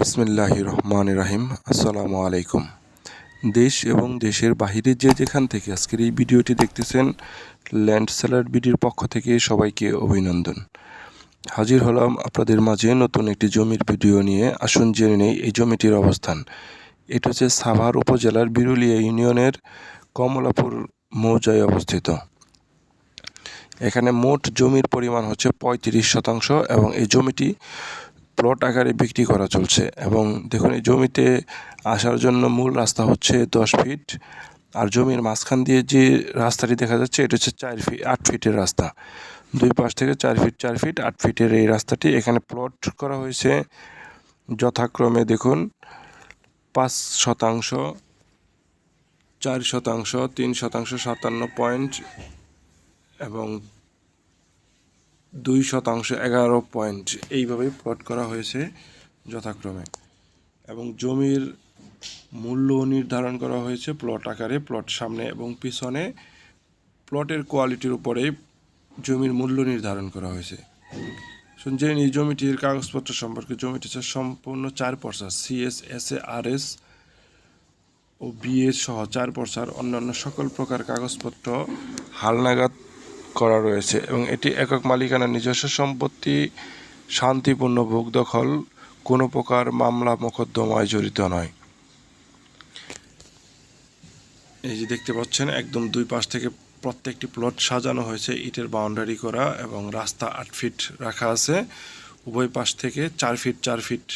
বিসমিল্লাহ রহমান রাহিম। আসসালামু আলাইকুম। দেশ এবং দেশের বাহিরে যে যেখান থেকে আজকের এই ভিডিওটি দেখতেছেন, ল্যান্ড সেলার বিডির পক্ষ থেকে সবাইকে অভিনন্দন। হাজির হলাম আপনাদের মাঝে নতুন একটি জমির ভিডিও নিয়ে। আসুন জেনে নেই এই জমিটির অবস্থান। এটা হচ্ছে সাভার উপজেলার বিরুলিয়া ইউনিয়নের কমলাপুর মৌজায় অবস্থিত। এখানে মোট জমির পরিমাণ হচ্ছে পঁয়ত্রিশ শতাংশ এবং এই জমিটি প্লট আকারে বিক্রি করা চলছে এবং দেখুন, এই জমিতে আসার জন্য মূল রাস্তা হচ্ছে দশ ফিট। আর জমির মাঝখান দিয়ে যে রাস্তাটি দেখা যাচ্ছে, এটা হচ্ছে চার ফিট আট ফিটের রাস্তা। দুই পাশ থেকে চার ফিট চার ফিট, আট ফিটের এই রাস্তাটি এখানে প্লট করা হয়েছে। যথাক্রমে দেখুন, পাঁচ শতাংশ, চার শতাংশ, তিন শতাংশ, সাতান্ন পয়েন্ট এবং দুই শতাংশ এগারো পয়েন্ট এইভাবেই প্লট করা হয়েছে যথাক্রমে। এবং জমির মূল্য নির্ধারণ করা হয়েছে প্লট আকারে প্লট সামনে এবং পিছনে। প্লটের কোয়ালিটির উপরে জমির মূল্য নির্ধারণ করা হয়েছে। শুনছেন এই জমিটির কাগজপত্র সম্পর্কে। জমিটি সম্পূর্ণ চার পর্সা CS S A R S O BS সহ চার পর্সার অন্যান্য সকল প্রকার কাগজপত্র, হালনাগাদ করা রয়েছে এবং এটি একক মালিকানার নিজস্ব সম্পত্তি, শান্তিপূর্ণ ভোগ দখল, কোনো প্রকার মামলা মোকদ্দমায় জড়িত নয়। এই যে দেখতে পাচ্ছেন, একদম দুই পাশ থেকে প্রত্যেকটি প্লট সাজানো হয়েছে, ইটের বাউন্ডারি করা এবং রাস্তা আট ফিট রাখা আছে। উভয় পাশ থেকে চার ফিট চার ফিট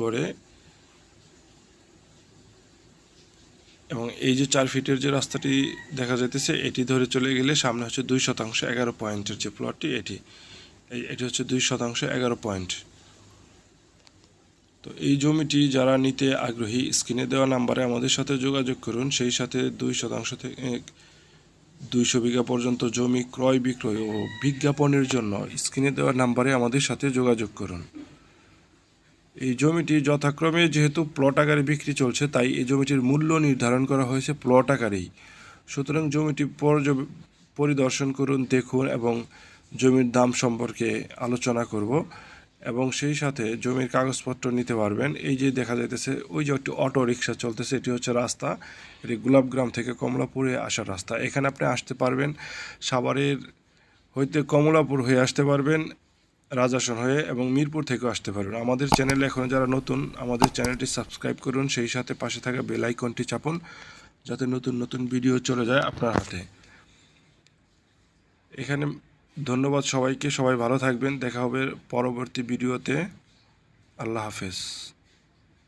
করে এবং এই যে চার ফিটের যে রাস্তাটি দেখা যাইতেছে, এটি ধরে চলে গেলে সামনে হচ্ছে দুই শতাংশ এগারো পয়েন্টের যে প্লটটি এটি। এই এটি হচ্ছে দুই শতাংশ এগারো পয়েন্ট। তো এই জমিটি যারা নিতে আগ্রহী, স্ক্রিনে দেওয়া নাম্বারে আমাদের সাথে যোগাযোগ করুন। সেই সাথে দুই শতাংশ থেকে দুইশো বিঘা পর্যন্ত জমি ক্রয় বিক্রয় ও বিজ্ঞাপনের জন্য স্ক্রিনে দেওয়া নাম্বারে আমাদের সাথে যোগাযোগ করুন। এই জমিটি যথাক্রমে যেহেতু প্লট আকারে বিক্রি চলছে, তাই এই জমিটির মূল্য নির্ধারণ করা হয়েছে প্লট আকারেই। সুতরাং জমিটি পরিদর্শন করুন, দেখুন এবং জমির দাম সম্পর্কে আলোচনা করব এবং সেই সাথে জমির কাগজপত্র নিতে পারবেন। এই যে দেখা যাইতেছে, ওই যে একটি অটো রিক্সা চলতেছে, এটি হচ্ছে রাস্তা। এটি গোলাপগ্রাম থেকে কমলাপুরে আসার রাস্তা। এখানে আপনি আসতে পারবেন, সাভারের হইতে কমলাপুর হয়ে আসতে পারবেন। রাজাসন হয়ে এবং মিরপুর থেকেও আসতে পারবেন আমাদের চ্যানেলে এখন যারা নতুন, আমাদের চ্যানেলটি সাবস্ক্রাইব করুন, সেই সাথে পাশে থাকা বেল আইকনটি চাপুন, যাতে নতুন নতুন ভিডিও চলে যায় আপনার হাতে। এখানে ধন্যবাদ সবাইকে, সবাই ভালো থাকবেন, দেখা হবে পরবর্তী ভিডিওতে। আল্লাহ হাফেজ।